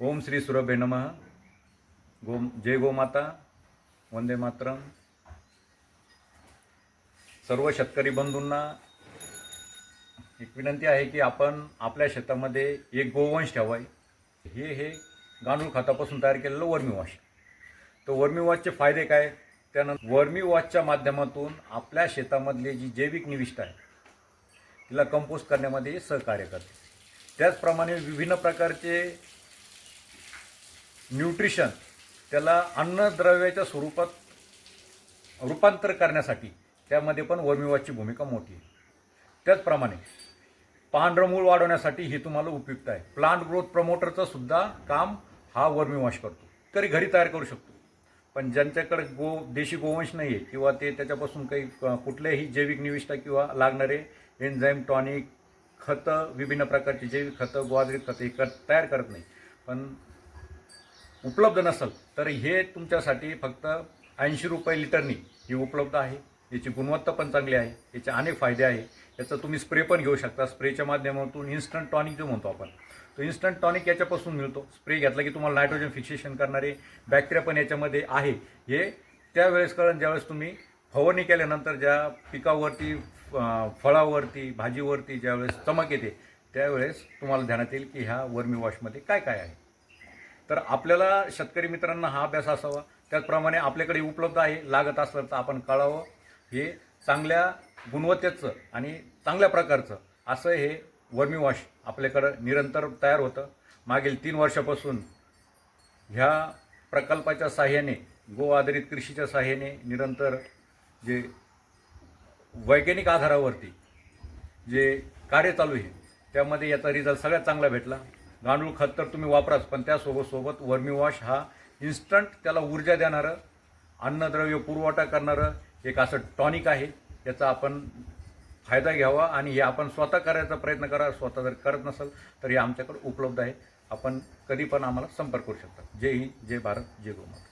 ओम श्री सुरभे नमः। गो जय गोमाता। वंदे मातरम। सर्व शेतकरी बंधूंना एक विनंती आहे की आपण आपल्या शेतामध्ये एक गोवंश ठेवाय. हे हे गांडूळ खतापासून तयार केलेलं वर्मी वॉश. तर वर्मी वॉशचे फायदे काय? त्यानंतर वर्मी वॉशच्या माध्यमातून आपल्या शेतामधली जी जैविक निविष्ट आहे तिला कंपोस्ट करण्यामध्ये हे सहकार्य करते. त्याचप्रमाणे विभिन्न प्रकारचे न्यूट्रिशन त्याला अन्नद्रव्याच्या स्वरूपात रूपांतर करण्यासाठी त्यामध्ये पण वर्मीवॉशची भूमिका मोठी आहे. त्याचप्रमाणे पांढरं मूळ वाढवण्यासाठी हे तुम्हाला उपयुक्त आहे. प्लांट ग्रोथ प्रमोटरचं सुद्धा काम हा वर्मीवॉश करतो. तरी घरी तयार करू शकतो. पण ज्यांच्याकडे गो देशी गोवंश नाही आहे किंवा ते त्याच्यापासून काही कुठल्याही जैविक निविष्ठा किंवा लागणारे एन्झाईम टॉनिक खतं विभिन्न प्रकारची जैविक खतं गोआद्रित खतं हे कर तयार करत नाही. पण उपलब्ध नसेल तर हे तुमच्यासाठी फक्त ऐंशी रुपये लिटरनी ही उपलब्ध आहे. याची गुणवत्ता पण चांगली आहे. याचे अनेक फायदे आहे. याचा तुम्ही स्प्रे पण घेऊ शकता. स्प्रेच्या माध्यमातून इन्स्टंट टॉनिक जो म्हणतो आपण. तो इन्स्टंट टॉनिक याच्यापासून मिळतो. स्प्रे घेतला की तुम्हाला नायट्रोजन फिक्सेशन करणारे बॅक्टेरिया पण याच्यामध्ये आहे. हे त्यावेळेस कारण ज्यावेळेस तुम्ही फवारणी केल्यानंतर ज्या पिकावरती फळावरती भाजीवरती ज्यावेळेस चमक येते त्यावेळेस तुम्हाला ध्यानात येईल की ह्या वर्मी वॉशमध्ये काय काय आहे. तर आपल्याला शेतकरी मित्रांना हा अभ्यास असावा. त्याचप्रमाणे आपल्याकडे उपलब्ध आहे लागत असलं तर आपण कळावं. हे चांगल्या गुणवत्तेचं आणि चांगल्या प्रकारचं असं हे वर्मी वॉश आपल्याकडं निरंतर तयार होतं. मागील तीन वर्षापासून ह्या प्रकल्पाच्या साह्याने गो आधारित कृषीच्या साह्याने निरंतर जे वैज्ञानिक आधारावरती जे कार्य चालू आहे त्यामध्ये याचा रिझल्ट सगळ्यात चांगला भेटला. गांडूळ खत तर तुम्ही वापराच पण त्यासोबत सोबत वर्मी वॉश हा इन्स्टंट त्याला ऊर्जा देणारं अन्नद्रव्य पुरवठा करणारं एक असं टॉनिक आहे. याचा आपण फायदा घ्यावा आणि हे आपण स्वतः करायचा प्रयत्न करा. स्वतः जर करत नसेल तर हे आमच्याकडे उपलब्ध आहे. आपण कधी पण आम्हाला संपर्क करू शकता. जय हिंद जय भारत जय गोमाता.